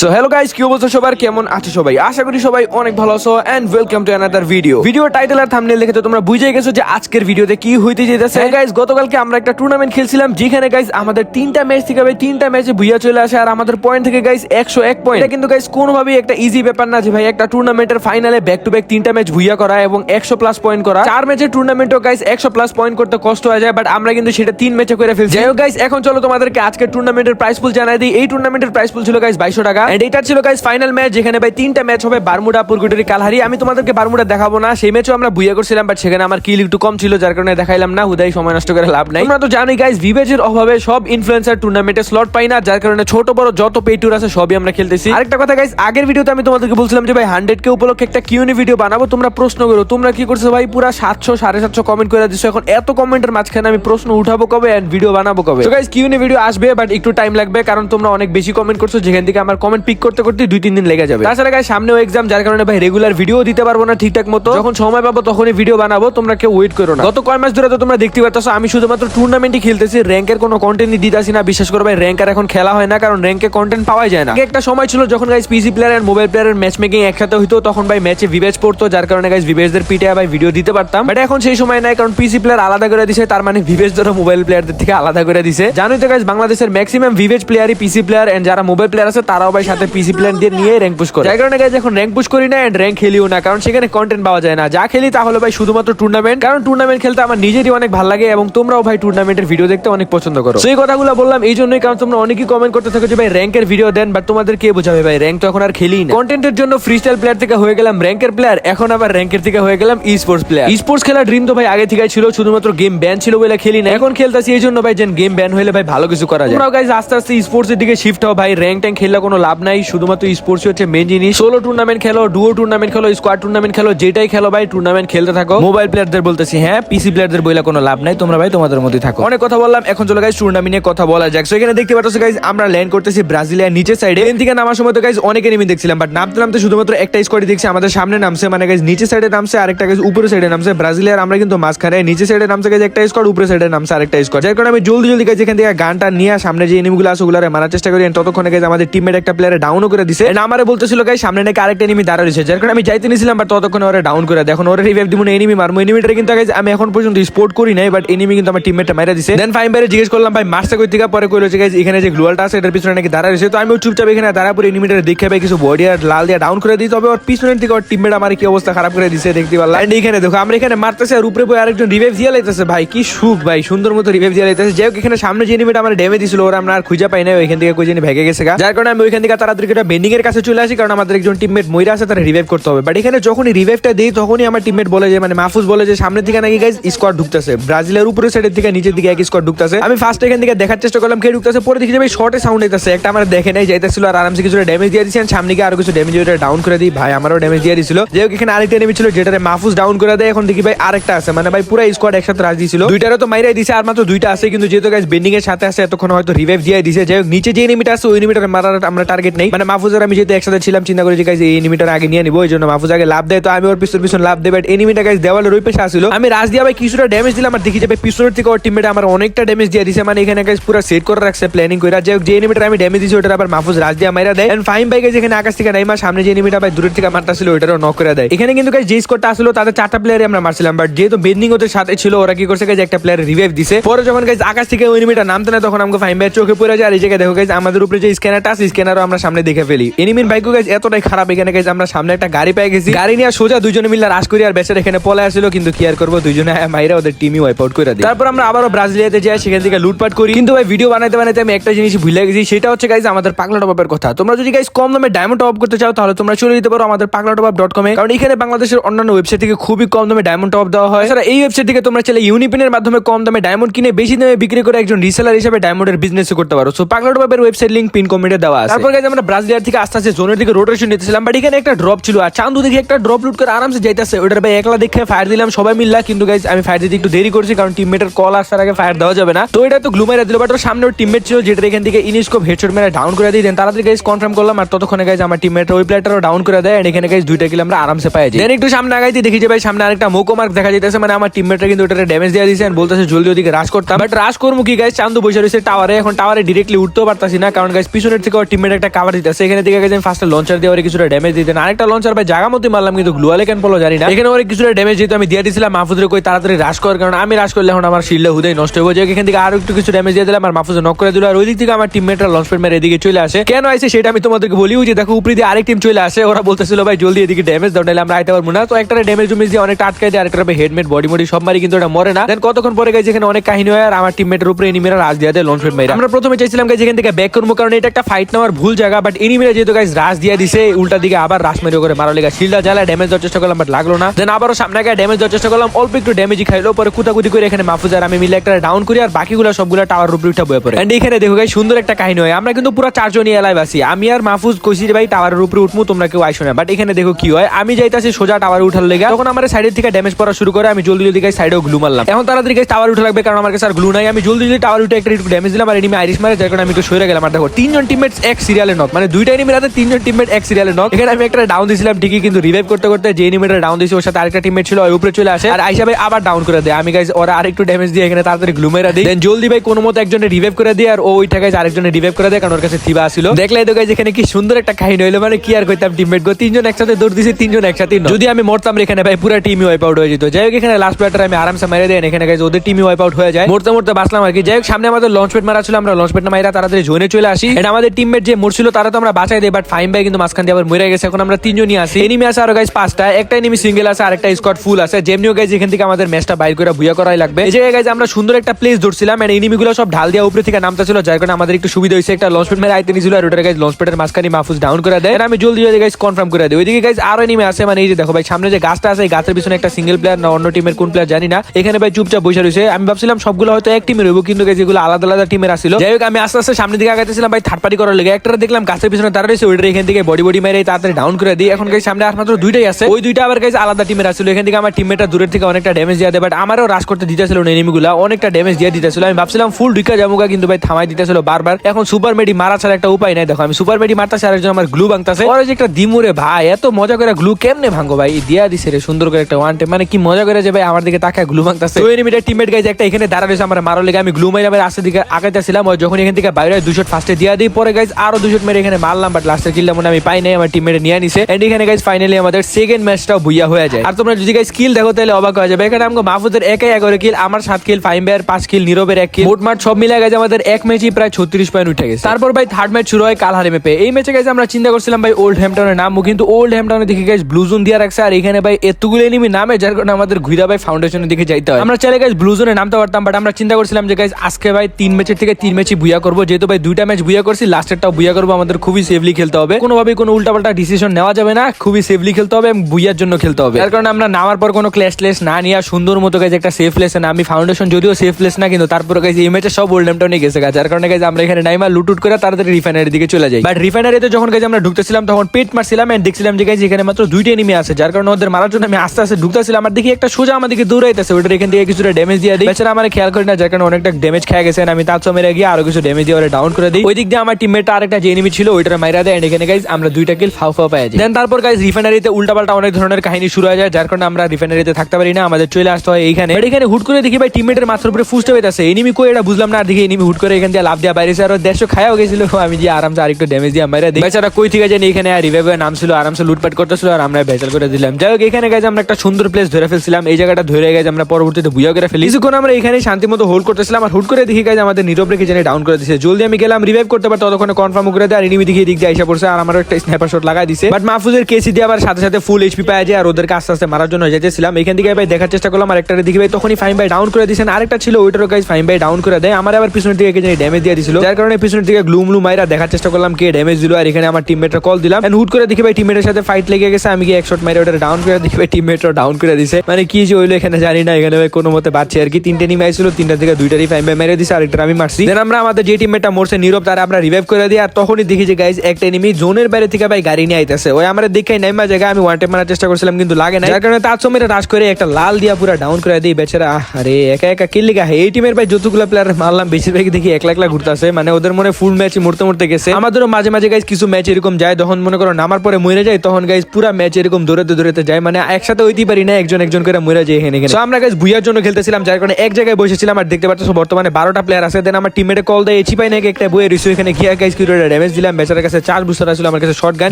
So hello guys কি অবস্থা সবার? কেমন আছো সবাই? আশা করি সবাই অনেক ভালো আছো and welcome to another video video title R thumbnail দেখে তো তোমরা বুঝে গেছো যে আজকের ভিডিওতে কি হইতে যেতেছে গাইস গতকালকে আমরা একটা টুর্নামেন্ট খেলছিলাম যেখানে গাইস আমাদের তিনটা ম্যাচ থেকে তিনটা ম্যাচে ভুইয়া চলে আসে আর আমাদের পয়েন্ট থেকে গাইস একশো এক পয়েন্ট এটা কিন্তু গাইস কোনোভাবেই একটা ইজি ব্যাপার না যে ভাই একটা টুর্নামেন্টের ফাইনালে ব্যাক টু ব্যাক তিনটা ম্যাচ ভুইয়া করা এবং একশো প্লাস পয়েন্ট করা। চার ম্যাচের টুর্নামেন্টও গাইস একশো প্লাস পয়েন্ট করতে কষ্ট হয়ে যায় বাট আমরা কিন্তু সেটা তিন ম্যাচে করে ফেলছি। যাই হোক গাইস এখন চলো তোমাদেরকে আজকে টুর্নামেন্টের প্রাইস পুল জানাই দিই। এই টুর্নামেন্টের প্রাইস পুল ছিল গাইস বাইশশো টাকা। এন্ড এটা ছিল গাইস ফাইনাল ম্যাচ যেখানে ভাই তিনটা ম্যাচ হবে বারমুডা পুরগুটারি কালহারি। আমি তোমাদেরকে বারমুডা দেখাবো না, সেই ম্যাচও আমরা বুইয়া করছিলাম বাট সেখানে আমার কিল একটু কম ছিল, যার কারণে দেখাইলাম না। হুদাই সময় নষ্ট করে লাভ নাই। তোমরা তো জানোই গাইস ভিভেজের অভাবে সব ইনফ্লুয়েন্সার টুর্নামেন্টে স্লট পাই না, যার কারণে ছোট, বড় যত পে টুর আছে, সবই আমরা খেলতেছি। আরেকটা কথা গাইস আগের ভিডিওতে আমি তোমাদেরকে বলছিলাম যে, ভাই হান্ড্রেড কে উপলক্ষে একটা কিউনি ভিডিও বানাবো, তোমরা প্রশ্ন করো, তোমরা কি করছ, ভাই? পুরা সাতশো, সাড়ে সাতশো কমেন্ট করে দিচ্ছ এখন এত কমেন্টের মাঝখানে আমি প্রশ্ন উঠাবো কবে এন্ড ভিডিও বানাবো কবে? তো গাইস কিউনি ভিডিও আসবে বাট একটু টাইম লাগবে, কারণ তোমরা অনেক বেশি কমেন্ট করছ, যেখান থেকে আমার কমেন্ট পিক করতে করতে দুই, তিন দিন লেগে যাবে। তাছাড়া গাইস সামনেও এক্সাম যার কারণে ভাই রেগুলার ভিডিও দিতে পারব না ঠিকঠাক মতো। যখন সময় পাবো তখনই ভিডিও বানাবো, তোমরা কেউ ওয়েট করো না। গত কয় মাস ধরে তো তোমরা দেখতে পাচ্ছ আমি শুধুমাত্র টুর্নামেন্টই খেলতেছি র্যাঙ্কের কোনো কন্টেন্টই দিতেছি না। বিশেষ করে ভাই র্যাঙ্ক আর এখন খেলা হয় না, কারণ র্যাঙ্কে কন্টেন্ট পাওয়া যায় না। একটা সময় ছিল যখন গাইস পিসি প্লেয়ার আর মোবাইল প্লেয়ারের ম্যাচ মেকিং একসাথে হইতো, তখন ভাই ম্যাচে ভিভেজ পড়তো, যার কারণে গাইস ভিভেজদের পিঠে ভাই ভিডিও দিতে পারতাম। বাট এখন সেই সময় নাই, কারণ পিসি প্লেয়ার আলাদা করে দিছে, তার মানে ভিভেজ ধরো মোবাইল প্লেয়ারদের থেকে আলাদা করে দিছে। জানোই তো গাইস বাংলাদেশের ম্যাক্সিমাম ভিভেজ প্লেয়ারই পিসি প্লেয়ার এন্ড যারা মোবাইল প্লেয়ার আছে, তারাও ভাই সাথে পিসি প্ল্যান দিয়ে নিয়ে র্যাঙ্ক পুশ করে। যার কারণে গাইস এখন র্যাঙ্ক পুশ করি না এন্ড র্যাঙ্ক খেলিও না কারণ সেখানে কন্টেন্ট পাওয়া যায় না। যা খেলি তাহলে ভাই শুধুমাত্র টুর্নামেন্ট কারণ টুর্নামেন্ট খেলতে আমার নিজেরই অনেক ভালো লাগে এবং তোমরাও ভাই টুর্নামেন্টের ভিডিও দেখতে অনেক পছন্দ করো। সেই কথাগুলো বললাম এই জন্যই কারণ তোমরা অনেকেই কমেন্ট করতে থাকো যে ভাই র্যাঙ্কের ভিডিও দেন বাট তোমাদের কে বোঝাবে ভাই? র্যাঙ্ক তো এখন আর খেলি না। কন্টেন্টের জন্য ফ্রি স্টাইল প্লেয়ার থেকে হয়ে গেলাম র্যাঙ্কের প্লেয়ার এখন আবার র্যাঙ্কের থেকে হয়ে গেলাম esports player esports খেলার ড্রিম তো ভাই আগে থেকে ছিল শুধুমাত্র গেম ব্যান ছিল বলে খেলি না এখন খেলতেছি এই জন্য ভাই যেন গেম ব্যান হলে ভাই ভালো কিছু করা যায়। তোমরাও গাইজ আস্তে আস্তে স্পোর্টস এর দিকে শিফট হও ভাই র্যাঙ্ক ট্যাঙ্ক খেললে কোনো লাভ নাই শুধুমাত্র স্পোর্টস হচ্ছে মেন জিনিস। সোলো টুর্নামেন্ট খেলো ডুও টুর্নামেন্ট খেলো স্কোয়াড টুর্নামেন্ট খেলো যেটাই খেলো ভাই টুর্নামেন্ট খেলতে থাকো। মোবাইল প্লেয়ারদের বলতেছি হ্যাঁ পিসি প্লেয়ারদের বইলে কোনো লাভ নাই তোমরা ভাই তোমাদের মধ্যে থাকো। অনেক কথা বললাম এখন চলো গাইজ টুর্নামেন্ট নিয়ে কথা বলা যাক। এখানে দেখতে পাচ্ছ গাইজ আমরা ল্যান্ড করতেছি ব্রাজিলিয়ার নিচের সাইডে এখান থেকে নামার সময় তো গাইজ অনেক এনিমি দেখছিলাম বাট নামতে নামতে শুধুমাত্র একটা স্কোয়াডই দেখছি আমাদের সামনে নামছে। মানে গাইজ নিচের সাইডে নামছে আরেকটা গাইজ উপরে সাইডে নামছে। ব্রাজিলিয়ার আমরা কিন্তু মাঝখানে নিচের সাইডে নামছে গাইজ একটা স্কোয়াড উপরে সাইডে নামছে আরেকটা স্কোয়াড যার কারণে আমি জলদি জলদি গাইজ এখান থেকে গানটা নিয়ে সামনে যে এনিমিগুলো আছে ওগুলো মারার চেষ্টা করি। ততক্ষণে গাইজ আমাদের টিমের একটা প্লেয়ারে ডাউনও করে দিছে। And আমারে বলতেছিল গাইজ সামনে নাকি আরেকটা এনিমি দাঁড়া রয়েছে। যার কারণে আমি যাইতে নিছিলাম বাট ততক্ষণে ওরা ডাউন করে দেয়। এখন ওরা রিভাইভ দিব এনিমি মারমু। এনিমিটা কিন্তু গাইজ আমি এখন পর্যন্ত স্পোর্ট করি নাই বাট এনিমি কিন্তু আমার টিমমেটটা মারা দিছে। দেন ফাইন বাইরে জিজ্ঞেস করলাম, ভাই, মারছে কই থেকে পরে কইলো যে গাইজ এখানে যে গ্লোয়ালটা আছে, এটার পিছনে নাকি দাঁড়া রয়েছে। তো আমি চুপচাপ এখানে দাঁড়া পরে এনিমিটার দেখে ভাই, কিছু বডি আর লাল দিয়ে ডাউন করে দিই তবে ওর পিছনের দিকে ওর টিমমেট আমার কি অবস্থা খারাপ করে দিছে, দেখতে পারলাম এন্ড এখানে দেখো, আমরা এখানে মারতেছে আর উপরে বই আরেকজন রিভাইভ দিয়ে লাইতেছে। ভাই, কি সুখ, ভাই, সুন্দর মতো রিভাইভ দিয়ে লাইতেছে। যাই হোক, এখানে সামনে যে এনিমিটা আমার ড্যামেজ দিছিল, ওরা আমরা আর খুঁজে পাই না ওইখান থেকে কই জানি ভেগে গেছে। যার কারণে আমি ওইখান থেকে তাড়াতাড়ি একটা বেন্ডিং এর কাছে চলে আসি, কারণ আমাদের একজন টিমমেট মইরা আছে, তারা রিভাইভ করতে হবে। বাট এখানে যখনই রিভাইভটা দেই, তখনই আমার টিমমেট বলে যে মানে মাহফুজ বলে যে, সামনের দিকে নাকি গাইজ স্কোয়াড ঢুকতেছে। ব্রাজিলের উপরের সাইডের দিকে, নিচের দিকে এক স্কোয়াড ঢুকতেছে। আমি ফার্স্ট এখান থেকে দেখার চেষ্টা করলাম, কে ঢুকতেছে, পরে দেখি যে ভাই শর্টে সাউন্ড আইতেছে একটা আমার দেখে নাই, যাইতেছিল আর আরামসে কিছু ড্যামেজ দিয়ে দিয়েছেন সামনে গিয়ে আরও কিছু ড্যামেজ ওটা ডাউন করে দিই। ভাই, আমারও ড্যামেজ দিয়ে দিছিল। যে এখানে আরেকটা এনিমি ছিল, যেটারে মাহফুজ ডাউন করে দেয়। এখন দেখি ভাই আরেকটা আছে মানে ভাই পুরো স্কোয়াড একসাথে রাজ দিছিল দুইটারও তো মাইরাই দিছে, আর মাত্র দুইটা আছে, কিন্তু যেহেতু গাইজ বেন্ডিং এর সাথে আছে, এতক্ষণ হয়তো রিভাইভ দিয়ে দিছে। যাই হোক, নিচে যে এনিমিটা আছে, ওই এনিমিটার মারার আমরা টার্গেট নেই। মানে মাহফুজের আমি যেহেতু একসাথে ছিলাম, চিন্তা করি যে গাইজ এই এনিমিটার আগে নিয়ে নিবো এই জন্য মাহফুজ আগে লাভ দেয়। তো আমি ওর পিছন পিছন লাভ দেয় বাট এনিমিটা গাইজ দেওয়ালের ওই পেশে আসছিল আমি রাজ দিয়ে ভাই কিছুটা ড্যামেজ দিলাম, আর দেখি যাবে পিছনের থেকে ওর টিমমেট আমার অনেকটা ড্যামেজ দিয়ে দিছে। মানে এখানে গাইজ পুরো সেট করে রাখছে প্ল্যানিং করে হোক, যে এনিমিটার আমি ড্যামেজ দিছি, ওটার আবার মাহফুজ রাজ দিয়ে। মাইরা দেয় ফাইন বাইকে যেখানে আকাশ থেকে নাইমা সামনে যে এনিমিটা ভাই দূরের থেকে মারটা ছিল ওইটারও নক করে দেয়। এখানে কিন্তু গাইজ যে স্কোরটা আসলো, তাদের চারটা প্লেয়ারে আমরা মারছিলাম। বাট যেহেতু বেন্ডিং ওদের সাথে ছিল, ওরা কি করছে গাইজ একটা প্লেয়ার রিভাইভ দিছে। পরে যখন গাইজ আকাশ থেকে ওই এনিমিটা নামতে না, তখন আমাকে ফাইন বাইয়ের চোখে পড়ে যায়। আর এই জায়গায় দেখো গাইজ আমাদের উপরে যে স্ক্যানারটা আছে স্ক্যানারও আমরা সামনে দেখে ফেলি। এনিমির বাইকও গাইজ এতটাই খারাপ এখানে গাইজ আমরা সামনে একটা গাড়ি পেয়ে গেছি। গাড়ি নিয়ে সোজা দুজনে মিলে রাশ করি আর বেচার এখানে পলে আসলো, কিন্তু কি আর করব, দুজনে মাইরা ওদের টিমই ওয়াইপ আউট করে দিই। তারপর আমরা আবারও ব্রাজিলিয়াতে যাই, সেখান থেকে লুটপাট করি। কিন্তু ভাই ভিডিও বানাইতে বানাইতে আমি একটা জিনিস ভুলে গেছি, সেটা হচ্ছে গাইজ আমাদের পাগলা টপের কথা। তোমরা যদি গাইজ কম দামে ডায়মন্ড টপ করতে চাও, তাহলে তোমরা চলে যেতে পারো আমাদের পাগলা টপ ডট কমে কারণ এখানে বাংলাদেশের অন্যান্য ওয়েবসাইট থেকে খুবই কম দামে ডায়মন্ড টপ দেওয়া হয়। এই ওয়েবসাইট থেকে তোমরা চাইলে ইউনিপিনের মাধ্যমে কম দামে ডায়মন্ড কিনে, বেশি দামে বিক্রি করে একজন রিসেলার হিসেবে ডায়মন্ডের বিজনেস করতে পারো। সো পাগলা টপের ওয়েবসাইট লিঙ্ক পিন কমেন্টে দেওয়া আছে। তারপর গাইজ আমরা ব্রাজিলিয়ার থেকে আস্তে আস্তে জোনের দিকে রোটেশন নিতেছিলাম বাট এখানে একটা ড্রপ ছিল আর চান্দু দেখে একটা ড্রপ লুট করে আরামসে যাইতেছে। ওটার ভাই একলা দেখে ফায়ার দিলাম, সবাই মিললা, কিন্তু গাইজ আমি ফায়ার দিতে একটু দেরি করছি, কারণ টিমমেটের কল আসার আগে ফায়ার দেওয়া যাবে না। তো এটা তো গ্লুমাইরা দিল বাট ওর সামনে ওর টিমমেট ছিল যেটা এখান থেকে ইনিস্কোপ হেডশট মেরে ডাউন করে দিই দেন। তাড়াতাড়ি গাইজ কনফার্ম করলাম, আর ততক্ষণে গাইজ আমার টিমমেট ওই প্লেয়ারটারও ডাউন করে দেয় এখানে গাইজ দুইটা কিল আমরা আরামসে পাই যাই। দেন একটু সামনে আগাইতে দেখি যে ভাই, সামনে আরেকটা মোকো মার্ক দেখা যাইতেছে মানে আমার টিমমেটরা কিন্তু ওটারে ড্যামেজ দিয়ে দিয়েছে বলতেছে জলদি ওদিকে রাশ করতাম বাট রাশ করব কি গাইজ চান্দু বসে রয়েছে টাওয়ারে এখন টাওয়ারে ডিরেক্টলি উঠতেও পারতাছি না, কারণ গাইজ পিছনের থেকে ওর টিমমেট একটা কাভার দিতেছে এখানে দিকে গেছে ফার্স্টে লঞ্চার দিয়ে কিছুটা ড্যামেজ দিতেন। আরেকটা লঞ্চার ভাই জায়গা মতো মারলাম কিন্তু গ্লুয়ালে কেন পড়ল জানি না। এখানে ওরে কিছুটা ড্যামেজ দিতে আমি দিয়ে দিয়েছিলাম মাহফুজের কই তাড়াতাড়ি রাশ করার কারণ আমি রাশ করলে এখন আমার শিল্ডে হুদাই নষ্ট হয়ে যায় এখান থেকে আরও একটু কিছু ড্যামেজ দিয়ে দিলাম, আর মাহফুজে নক করে দিল। আর ওই দিক থেকে আমার টিমমেটরা লঞ্চ প্যাড মেরে এদিকে চলে আসে। কেন আইসে সেটা আমি তোমাদেরকে বলি যে দেখো, উপরে দিয়ে আরেক টিম চলে আসে। ওরা বলতেছিল, ভাই, জলদি এদিকে ড্যামেজ দাও, নাহলে আমরা আইতে পারব না। তো একটা ড্যামেজ ডুমেজ দিয়ে অনেকটা আটকাই দিয়ে আরেকটা হেডমেট বডি মডি সব মারি কিন্তু ওটা মরে না। দেন কতক্ষণ পরে গেছে এখানে অনেক কাহিনী হয়, আর আমার টিমমেটের উপরে এনিমিরা রাজ দিয়ে দেয় লঞ্চ প্যাড মেরে। আমরা প্রথমে চাইছিলাম যে এখান থেকে ব্যাক করব, কারণ এটা একটা ফাইট নেওয়ার ভুল জায়গা বাট এনিমিরা যেহেতু গাইজ রাজ দিয়ে দিছে, উল্টা দিকে আবার রাস মেরে করে মারা লেগা শিল্ডা জ্বালা ড্যামেজ দেওয়ার চেষ্টা করলাম বাট লাগল না। দেন আবারও সামনে গিয়ে ড্যামেজ দেওয়ার চেষ্টা করলাম, অল্প একটু ড্যামেজই খাইলো, পরে কুতাকুতি করে এখানে মাহফুজ আর আমি মিলে একটা ডাউন করি, আর বাকিগুলো সবগুলো টাওয়ার উপরে উঠে বয়ে পড়ে। এন্ড এখানে দেখো গাইজ সুন্দর একটা কাহিনী হয়। আমরা কিন্তু পুরো চারজনই এলাই বাসি আমি আর মাহফুজ কইছি ভাই টাওয়ারের উপরে উঠমু, তোমরা কেউ আইসো না। বাট এখানে দেখো কি হয়, আমি যাইতাছি সোজা টাওয়ার উঠার লেগে। তখন আমার সাইডের থেকে ড্যামেজ পড়া শুরু করে, আমি জলদি জলদি গাইজ সাইডেও গ্লু মারলাম। এখন তাড়াতাড়ি গাইজ টাওয়ার উঠে লাগবে, কারণ আমার কাছে আর গ্লু নাই। আমি জলদি জলদি টাওয়ার উঠে একটা একটু ড্যামেজ দিলাম, আর এনিমি আইরিশ মারে, যার কারণে আমি একটু সরে গেলাম। আর দেখো, তিনজন টিমমেটস এক সিরিয়ালে নক মানে দুইটা এনিমি রাতে তিনজন টিমমেট এক সিরিয়ালে নক এখানে আমি একটা ডাউন দিছিলাম, ঠিকই কিন্তু রিভাইভ করতে করতে যে এনিমিটা ডাউন দিছি ওর সাথে আরেকটা টিমমেট ছিল, ওই উপরে চলে আসে। আর আইসা ভাই আবার ডাউন করে দেয়। আমি গাইজ ওরা আরেকটু ড্যামেজ দিয়ে এখানে তাড়াতাড়ি গ্লু মেরা দিই। দেন জলদি ভাই কোনো মতো একজনে রিভাইভ করে দিয়ে, আর ও ওইটা গাইজ আরেকজনে রিভাইভ করে দেয়, কারণ ওর কাছে থিবা আসিল দেখলে তো গাইজ এখানে কি সুন্দর একটা কাহিনী হইল। মানে কি আর কইতাম টিমমেট গো? তিনজন একসাথে দৌড় দিছি, তিনজন একসাথে। যদি আমি মরতাম এখানে ভাই, পুরো টিমই ওয়াইপ আউট হয়ে যেত। যাই হোক, এখানে লাস্ট প্লেয়ারটা আমি আরামসে মেরে দেন। এখানে গাইজ ওদের টিমই ওয়াইপ আউট হয়ে যায়। মরতে মরতে বাঁচলাম আর কি। যাই হোক, সামনে আমাদের লঞ্চ পেট মারা ছিল, আমরা লঞ্চ প্যাড মারা তাড়াতাড়ি জোনে চলে আসি। এটা আমাদের টিমমেট যে মরছিল তারা তো আমরা বাঁচাই দেই বাট ফাইম ভাই কিন্তু মাঝখান দিয়ে আবার মরে গেছে। এখন আমরা তিনজনই আছি। এনিমি আছে আরও গাইজ পাঁচটা। একটা এনিমি সিঙ্গেল আছে আর একটা স্কোয়াড ফুল আছে। যেমনিও গাইজ এখান থেকে আমাদের ম্যাচটা বাইর করে বুয়া করাই লাগবে। এই জায়গায় গাইজ আমরা সুন্দর একটা প্লেস ধরছিলাম এন্ড এনিমি গুলো সব ঢাল দিয়ে উপরে থেকে নামতে ছিল, যার কারণে আমাদের একটু সুবিধা হয়েছে। একটা লঞ্চ প্যাড মেরে আইতে নিছিল, আর ওটার গাইজ লঞ্চ প্যাডের মাঝখানে মাহফুজ ডাউন করে দেয়। আমি জলদি জলদি গাইজ কনফার্ম করে দিই। ওইদিকে গাইজ আরও এনিমি আছে মানে এই যে দেখো, ভাই, সামনে যে গাছটা আছে, এই গাছের পিছনে একটা সিঙ্গেল প্লেয়ার না অন্য টিমের কোন প্লেয়ার জানি না। এখানে, ভাই, চুপচাপ বসে রয়েছে। আমি ভাবছিলাম সবগুলো হয়তো এক টিমের হইব কিন্তু গাইজ এগুলো আলাদা আলাদা টিমের আসছিল যাই হোক, আমি আস্তে আস্তে সামনের দিকে আগাইতেছিলাম, ভাই থার্ড পার্টি করার লেগে। একটা দেখলাম গাছের পিছনে তারা রয়েছে ওইটা এখান থেকে বডি বডি মেরে তাড়াতাড়ি ডাউন করে দিই এখন গাইজ সামনে আর দুইটাই আছে। ওই দুইটা আবার গাইজ আলাদা টিমের আসছিল। এখান থেকে আমার টিমমেটটা দূরের থেকে অনেকটা ড্যামেজ দিয়ে দেয় বাট আমারও রাশ করতে দিতেছিল এনিমিগুলা অনেকটা ড্যামেজ দিয়ে দিতেছিল। আমি ভাবছিলাম ফুল ঢুকা যাব কিন্তু ভাই থামাই দিতেছিল বারবার। এখন সুপার মেডি মারা ছাড়া একটা উপায় নাই। দেখো, আমি সুপার মেডি মারতাছি আর একজন আমার গ্লু ভাঙতাছে। ওরা যে একটা দিমুরে ভাই, এত মজা করে গ্লু কেমনে ভাঙো ভাই? দিয়া দিছে রে, সুন্দর করে একটা ওয়ান মানে কি মজা করে যে ভাই আমার দিকে তাকায় গ্লু ভাঙতাছে। ওই এনিমিটার টিমমেট গাইজ একটা এখানে দাঁড়া রয়েছে আমার মারো লেগে। আমি গ্লু মেরে আমার রাস্তার দিকে আগাইতেছিলাম। যখন এখান থেকে বাইরে দুশো ফার্স্টে দিয়া দিই। পরে গাইজ আরও দুশো মেরে এখানে মারলাম বাট লাস্টের কিলটা মনে আমি পাই নাই আমার টিমমেটে নিয়ে নিছে। এন্ড এখানে গাইজ ফাইনালি আমাদের সেকেন্ড ম্যাচটাও বুইয়া হয়ে যায়। আর তোমরা যদি গাইজ কিল দেখো, তাহলে অবাক হয়ে যাবে। এখানে আমাকে মাহফুজের একাই এগারো কিল আমার সাত কিল ফাইম ভাইয়ের পাঁচ কিল নীরবের এক কিল মোটমাট সব মিলে গেছে আমাদের এক ম্যাচই প্রায় ছত্রিশ পয়েন্ট উঠে গেছে। তারপর ভাই থার্ড ম্যাচ শুরু হয় কালহারি মেপে এই ম্যাচে গেছে আমরা চিন্তা করছিলাম ভাই ওল্ড হ্যামটনের নাম কিন্তু ওল্ড হ্যামটনে দেখে গেছে ব্লু জোন দিয়ে রাখছে, আর এখানে ভাই এতগুলো এনিমি নামে, যার কারণে আমাদের ঘুরা ভাই ফাউন্ডেশনের দিকে যাইতে হয়। আমরা চাইলে গাইজ ব্লু জোনে নামতে পারতাম বাট আমরা চিন্তা করছিলাম যে গাইজ আজকে ভাই তিন ম্যাচের থেকে তিন ম্যাচই বুয়া করব। যেহেতু ভাই দুইটা ম্যাচ বুয়া করছি লাস্টেরটাও বুয়া করব, আমাদের খুবই সেফলি খেলতে হবে। কোনোভাবে কোনো উল্টাপাল্টা ডিসিশন নেওয়া যাবে না, খুবই সেফলি খেলতে হবে এবং বুইয়ার জন্য খেলতে হবে। তার কারণে আমরা নামার পর কোনো ক্ল্যাশ লেস না নিয়ে সুন্দর মতো গাইজ একটা সেফ লেস না আমি ফাউন্ডেশন যদিও সেফ লেস না, কিন্তু তারপরে গাইজ এই ম্যাচে সব ওল্ড নিয়ে গেছে গা যার কারণে গাইজ আমরা এখানে নাইমা লুটুট করে তাড়াতাড়ি রিফাইনারির দিকে চলে যাই। বাট রিফাইনারিতে যখন গাইজ আমরা ঢুকতেছিলাম, তখন পেট মারছিলাম এন্ড দেখছিলাম যে গাইজ এখানে মাত্র দুইটা এনিমি আছে। যার কারণে ওদের মারার জন্য আমি আস্তে আস্তে ঢুকতেছিলাম আর দেখি একটা সোজা আমাদেরকে দৌড়াইতেছে। ওইটার এখান থেকে কিছুটা ড্যামেজ দিয়ে দিই। বেচারা আমার খেয়াল করি না, যার কারণে অনেকটা ড্যামেজ খেয়ে গেছে আমি তার মেরে গিয়ে আরও কিছু ড্যামেজ দিয়ে ওরা ডাউন করে দিই। ওই দিক দিয়ে আমার টিমমেটটা আরেকটা যে এনিমি ছিল, ওইটার মাইরা দেয়। এখানে গাইজ আমরা দুইটা কিল ফাও ফাও পাই দেন তারপর গাইজ রিফাইনারিতে উল্টাপাল্টা অনেক ধরনের কাহিনী শুরু হয়ে যায়, যার কারণে আমরা রিফাইনারিতে থাকতে পারি না, আমাদের চলে আসতে হয় এইখানে। এখানে হুট করে দেখি ভাই টিমমেটের মাথার উপরে ফুসতে পেতেছে এনিমি কই এটা বুঝলাম না দেখি এনিমি হুট করে এখান দিয়ে লাভ দেওয়া বাইরে আর দেড়শো খায়াও গেছিল। আমি যে আরামসে আরেকটু ড্যামেজ দিয়ে মাইরা দিই। বেচারা কই থেকে জানি এখানে আর রিভাইভের নাম ছিল, আরামসে লুটপাট করতেছিল, আর আমরা ভেজাল করে দিলাম। যাই হোক, এখানে গাইজ আমরা একটা সুন্দর প্লেস ধরে ফেলছিলাম। এই জায়গাটা ধরে গেছে আমরা পরবর্তীতে বুয়া করে ফেলি। কিছুক্ষণ আমরা এখানে শান্তি মতো হোল্ড করতেছিলাম, আর হুট করে দেখি গেছে আমাদের নীরব রেখে জানি ডাউন করে দিছে। জলদি আমি গেলাম রিভাইভ করতে পারতো ততক্ষণে কনফার্ম করে দেয়, আর এনিমি দিকে দিক দিয়ে আইসা পড়ছে, আর আমার একটা স্নাইপার শট লাগাই দিছে। বাট মাহফুজের কেসি দিয়ে আবার সাথে সাথে ফুল এইচপি পাওয়া যায়, আর ওদেরকে আস্তে আস্তে মারার জন্য যেতেছিলাম এখান থেকে ভাই দেখার চেষ্টা করলাম আর একটা দেখি ভাই, তখনই ফাইম ভাই ডাউন করে দিয়েছেন আরেকটা ছিল, ওইটারও গাইজ ফাইম ভাই ডাউন করে দেয়। আমার আবার পিছনের দিকে কে জানি ড্যামেজ দিয়ে দিছিল। যার কারণে পিছনের দিকে গ্লুম গ্লু মাইরা দেখার চেষ্টা করলাম কে ড্যামেজ দিল, আর এখানে আমার টিমমেটরা কল দিলাম। And হুট করে দেখি ভাই টিমমেটের সাথে ফাইট লেগে গেছে, আমি গিয়ে এক শট মাইরা ওটা ডাউন করে দেখি ভাই টিমমেটরা ডাউন করে দিছে। মানে কি যে হইল এখানে জানি না, এখানে ভাই কোনো মতে বাড়ছে আর কি। তিনটে নিমে আইছিল তিনটা থেকে দুইটারই ফাইন ভাই মেরে দিছে, আর একটা আমি মারছি। দেন আমরা আমাদের যে টিমমেটটা মরছে, নীরব, তারা আমরা রিভাইভ করে দিই, আর তখনই দেখি যে গাইজ একটা এনিমি জোনের বাইরে থেকে ভাই গাড়ি নিয়ে আইতেছে। ওই আমার দেখে নাইমা জায়গায় আমি ওয়ান টাইম মারার চেষ্টা করছিলাম, কিন্তু লাগে না যার কারণে তার সময় রাশ করে একটা লাল দিয়া পুরো ডাউন করে দিই, বেচারা আরে, একা একা কিল্লি গা এই টিমের ভাই যতগুলো প্লেয়ার মারলাম, বেশিরভাগ দেখি একলা একলা ঘুরতেছে। মানে ওদের মনে ফুল ম্যাচ মরতে মরতে গেছে। আমাদেরও মাঝে মাঝে গাইজ কিছু ম্যাচ এরকম যায়, তখন মনে করো নামার পরে মরে যায় তখন গাইজ পুরা ম্যাচ এরকম দৌড়াতে দৌড়াতে যায়। মানে একসাথে হইতেই পারি না, একজন একজন করে মরে যায় এখানে। So, আমরা গাইজ বুয়ার জন্য খেলতেছিলাম, যার কারণে এক জায়গায় বসেছিলাম, আর দেখতে পাচ্ছ, বর্তমানে বারোটা প্লেয়ার আছে। দেন আমার টিমেটে কল দেয় এচি পাই নাকি একটা বইয়ের রিসু এখানে গিয়া গাইজ কি ড্যামেজ দিলাম, বেচারের কাছে চার বুস্টার ছিল আমার কাছে শর্ট গান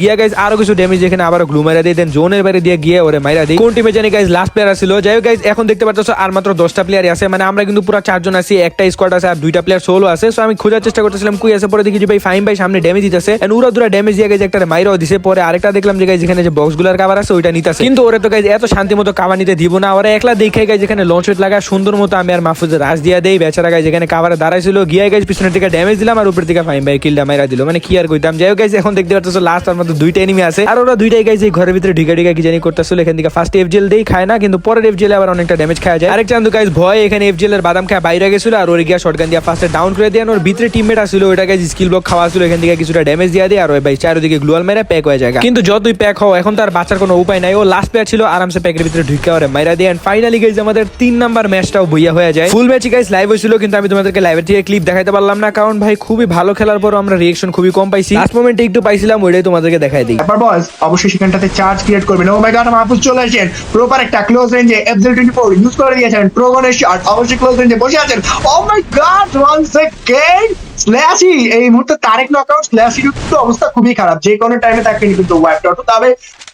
গিয়া গাইজ আরও কিছু ড্যামেজ এখানে আবার গ্লু মারা দিয়ে দেন, জোনের বাইরে দিয়ে গিয়ে ওরে মাইরা দিই। কোন টিমে জানি গাইজ লাস্ট প্লেয়ার ছিল যাই গাইজ এখন দেখতে পাচ্ছ আর মাত্র দশটা প্লেয়ার আছে মানে আমরা কিন্তু পুরো চারজন আছি, একটা স্কোয়াড আছে আর দুইটা প্লেয়ার সোলো আছে। সো আমি খোঁজার চেষ্টা করতেছিলাম, কুই আছে? পরে দেখি যে ভাই ফাইম ভাই সামনে ড্যামেজ দিতেছে। এন্ড উড়া দুরা ড্যামেজ দিয়ে গেছে একটা মাইরাও দিছে। পরে আরেকটা দেখলাম যে গাইজ এখানে যে বক্সগুলার কাভার আছে, ওইটা নিতেছে। কিন্তু ওরে তো গাইজ এত শান্তি মতো কাভার নিতে দিব না। ওরা একলা দেখে গাইজ এখানে লঞ্চ ওয়েট লাগা সুন্দর মতো আমি আর মাহফুজের রাজ দিয়া দেই। বেচারা গাইজ এখানে কাভারে দাঁড়াইছিল। গিয়ে গাইজ পিছনের দিকে ড্যামেজ দিলাম আর উপর দিকে ফাইম ভাই কিলটা মাইরা দিল। মানে কি আর কইতাম? যাই হোক এখন দেখতে পাচ্ছ লাস্ট আর মধ্যে দুইটা এনিমি আছে। আর ওরা দুইটাই এই ঘরের ভিতরে ঢিকা ঢিকা কি জানি করতেছিল, এখান থেকে ফার্স্ট এফ জেল দেই খায় না, কিন্তু পরের এফ জেলে আবার অনেকটা ড্যামেজ খাওয়া যায়। আরেক চান্দু গাইজ ভয়, এখানে এফ জেলের বাদাম খায় বাইরে গেছিল, আর ওর গিয়া শটগান দিয়া ফার্স্টে ডাউন করে দিয়ে ওর ভিতরে টিমমেট আসছিল, ওইটা গাইজ স্কিল ব্লক খাওয়া ছিল এখান থেকে কিছুটা ড্যামেজ দিয়ে দেয়, আর ওই ভাই চারিদিকে গ্লুয়াল মেরে প্যাক হয়ে যায় কিন্তু যতই প্যাক হও, এখন তার বাঁচার কোনো উপায় নাই। ও লাস্ট প্লেয়ার ছিল, আরামসে প্যাকের ভিতরে ঢুকে ওরে মাইরা দিয়ে ফাইনালি গাইজ আমাদের তিন নাম্বার ম্যাচটাও বইয়া হয়ে যায়। ফুল ম্যাচ গাইজ লাইভ হয়েছিল, কিন্তু আমি তোমাদেরকে লাইভের থেকে ক্লিপ দেখাইতে পারলাম না, কারণ ভাই খুবই ভালো খেলার পর আমরা রিয়েকশন খুবই কম পাইছি। লাস্ট মোমেন্টে একটু পাইছিলাম ওইটাই তোমাদেরকে দেখাই দিই। তারপর বস অবশ্যই সেখানটাতে চার্জ ক্রিয়েট করবেন। ও মাই গড মাহফুজ চলে আসেন প্রপার একটা ক্লোজ রেঞ্জে এফজেল টোয়েন্টি ফোর ইউজ করে দিয়েছেন। প্রোগনের শট অবশ্যই ক্লোজ রেঞ্জে বসে আছেন। Oh my god one second স্ল্যাশি এই মুহূর্তে তারেক নকআউট স্ল্যাশির কিন্তু অবস্থা খুবই খারাপ। যে কোনো টাইমে তাকে কিন্তু ওয়াইপ আউট তবে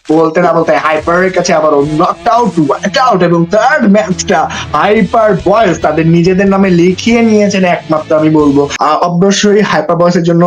বলতে না বলতে হাইপারের কাছে আবারও নকড আউট ওয়াইপ আউট এবং থার্ড ম্যাচটা হাইপার বয়েস তাদের নিজেদের নামে লিখিয়ে নিয়েছেন একমাত্র আমি বলব। অবশ্যই হাইপার বয়েসের জন্য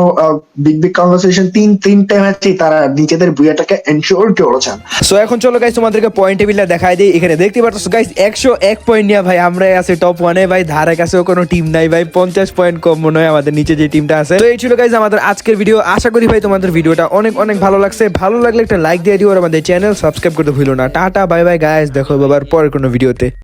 বিগ বিগ কনভারসেশন তিন, তিনটা ম্যাচে তারা নিজেদের বুয়াটাকে এনশোর করেছেন। সো এখন চলো গাইস তোমাদেরকে পয়েন্ট টেবিলটা দেখাই দিই। এখানে দেখতে পাচ্ছ গাইস একশো এক পয়েন্ট নিয়ে ভাই আমরা আছি টপ ওয়ানে ভাই, ধারে কাছেও কোনো টিম নাই। ভাই, পঞ্চাশ পয়েন্ট কম মনে হয় আমাদের নিচে যে টিমটা আছে। তো এই ছিল গাইস আমাদের আজকের ভিডিও আশা করি ভাই, তোমাদের ভিডিওটা অনেক অনেক ভালো লাগছে। ভালো লাগলে একটা লাইক দিয়ে দিও আর আমাদের চ্যানেল সাবস্ক্রাইব করতে ভুলো না। টাটা বাই বাই গায়েস দেখো বাবার পরের কোনো ভিডিওতে